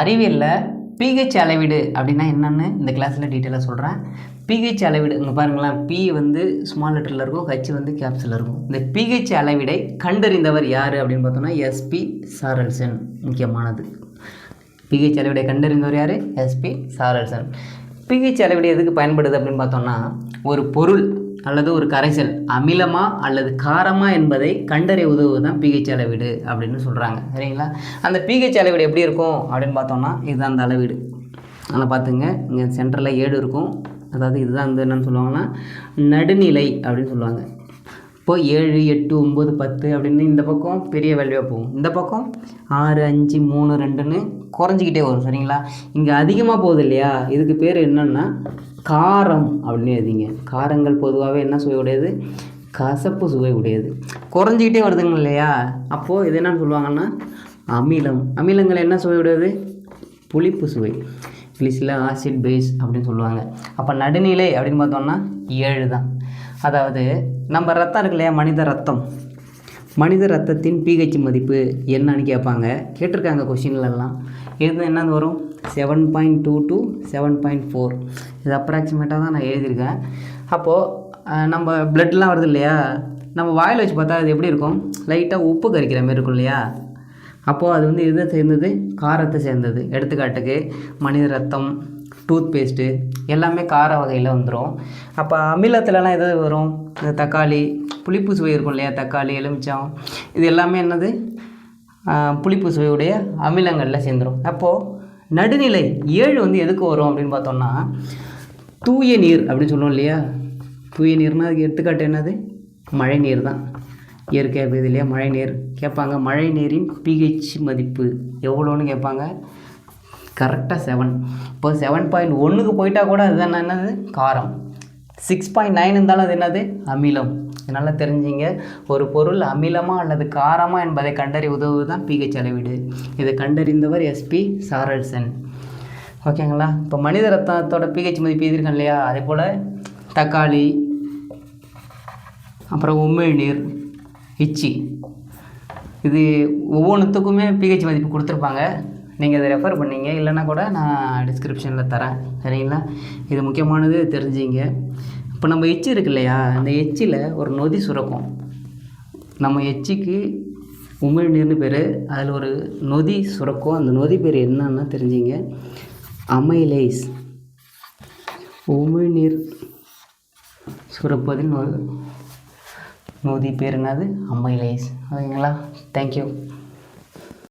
அறிவியலில் பிஹெச் அளவீடு அப்படின்னா என்னென்னு இந்த கிளாஸில் டீட்டெயிலாக சொல்கிறேன் பிஹெச் அளவீடு இங்கே பாருங்களேன் பி வந்து ஸ்மால் லெட்டரில் இருக்கும் ஹச் வந்து கேப்ஸில் இருக்கும். இந்த பிஹெச் அளவீடை கண்டறிந்தவர் யார் அப்படின்னு பார்த்தோம்னா எஸ்பி சாரல்சன் முக்கியமானது. பிஹெச் அளவீடை கண்டறிந்தவர் யார்? எஸ்பி சாரல்சன் பிஹெச் அளவீடு எதுக்கு பயன்படுது அப்படின்னு பார்த்தோம்னா ஒரு பொருள் அல்லது ஒரு கரைசல் அமிலமா அல்லது காரமா என்பதை கண்டறிய உதவுவது தான் பிஹெச் அளவீடு அப்படின்னு சொல்கிறாங்க சரிங்களா? அந்த பிஹெச் அளவீடு எப்படி இருக்கும் அப்படின்னு பார்த்தோம்னா இதுதான் அந்த அளவீடு. அதில் பார்த்துங்க. இங்கே சென்டரில் ஏடு இருக்கும். அதாவது இதுதான் வந்து என்னென்னு சொல்லுவாங்கன்னா நடுநிலை அப்படின்னு சொல்லுவாங்க. இப்போது ஏழு எட்டு ஒம்பது பத்து அப்படின்னு இந்த பக்கம் பெரிய வேல்யூவாக போகும். இந்த பக்கம் ஆறு அஞ்சு மூணு ரெண்டுன்னு குறைஞ்சிக்கிட்டே வரும் சரிங்களா? இங்கே அதிகமாக போகுது இல்லையா இதுக்கு பேர் என்னென்னா காரம் அப்படின்னு எழுதிங்க. காரங்கள் பொதுவாகவே என்ன சுவை உடையது? கசப்பு சுவை உடையது. குறைஞ்சிக்கிட்டே வருதுங்க இல்லையா? அப்போது இது என்னன்னு சொல்லுவாங்கன்னா அமிலம். அமிலங்கள் என்ன சுவை உடையது? புளிப்பு சுவை. இங்கிலீஷில் ஆசிட் பேஸ் அப்படின்னு சொல்லுவாங்க. அப்போ நடுநிலை அப்படின்னு பார்த்தோம்னா ஏழு தான் அதாவது நம்ம ரத்தம் இருக்கு இல்லையா? மனித ரத்தம். மனித ரத்தத்தின் பிஹெச் மதிப்பு என்னன்னு கேட்பாங்க. கேட்டிருக்காங்க கொஷின்லலாம் இது என்னது வரும்? Seven point two two seven point four இது அப்ராக்சிமேட்டாக தான் நான் எழுதியிருக்கேன். அப்போது நம்ம பிளட்லாம் வருது இல்லையா? நம்ம வாயில் வச்சு பார்த்தா அது எப்படி இருக்கும்? லைட்டாக உப்பு கரிக்கிற மாதிரி இருக்கும் இல்லையா? அப்போது அது வந்து எதை சேர்ந்தது? காரத்தை சேர்ந்தது. எடுத்துக்காட்டுக்கு மனித ரத்தம் டூத் பேஸ்ட்டு எல்லாமே கார வகையில் வந்துடும் அப்போ அமிலத்துலலாம் எது வரும்? இந்த தக்காளி புளிப்பு சுவை இருக்கும் இல்லையா? தக்காளி எலுமிச்சம். இது எல்லாமே என்னது? புளிப்பு சுவையுடைய அமிலங்களில் சேர்ந்துடும் அப்போது நடுநிலை ஏழு வந்து எதுக்கு வரும் அப்படின்னு பார்த்தோம்னா தூய நீர் அப்படின்னு சொல்லுவோம் இல்லையா? தூய நீர்னால் அதுக்கு எடுத்துக்காட்டு என்னது? மழை நீர் தான். இயற்கையாக இருக்குது இல்லையா? மழை நீர். கேட்பாங்க மழை நீரின் பிஹெச் மதிப்பு. எவ்வளோன்னு கேட்பாங்க? கரெக்டாக செவன் இப்போ செவன் பாயிண்ட் ஒன்றுக்கு போயிட்டால் கூட அதுதான் என்னது? காரம். சிக்ஸ் பாயிண்ட் நைன் இருந்தாலும் அது என்னது? அமிலம். நல்லா தெரிஞ்சிங்க. ஒரு பொருள் அமிலமா அல்லது காரமா என்பதை கண்டறிய உதவுவது தான் பிஹெச் அளவீடு. இதை கண்டறிந்தவர் எஸ்பி சாரல்சன். ஓகேங்களா? இப்போ மனித ரத்தத்தோட பிஹெச் மதிப்பு எழுதியிருக்கேன் இல்லையா? அதே போல் தக்காளி அப்புறம் உமிழ்நீர் இச்சி. இது ஒவ்வொன்றுத்துக்குமே பிஹெச் மதிப்பு கொடுத்துருப்பாங்க. நீங்கள் இதை ரெஃபர் பண்ணீங்க. இல்லைன்னா கூட நான் டிஸ்கிரிப்ஷனில் தரேன். சரிங்களா? இது முக்கியமானது தெரிஞ்சிங்க. இப்போ நம்ம எச்சு இருக்கு இல்லையா? அந்த எச்சில் ஒரு நொதி சுரக்கும். நம்ம எச்சிக்கு உமிழ்நீர்னு பேர் அதில் ஒரு நொதி சுரக்கும். அந்த நொதி பேர் என்னன்னா தெரிஞ்சுங்க. அமைலேஸ். உமிழ்நீர் சுரப்பதில் நொ நொதி பேர் என்னது அமைலேஸ். ஓகேங்களா? தேங்க்யூ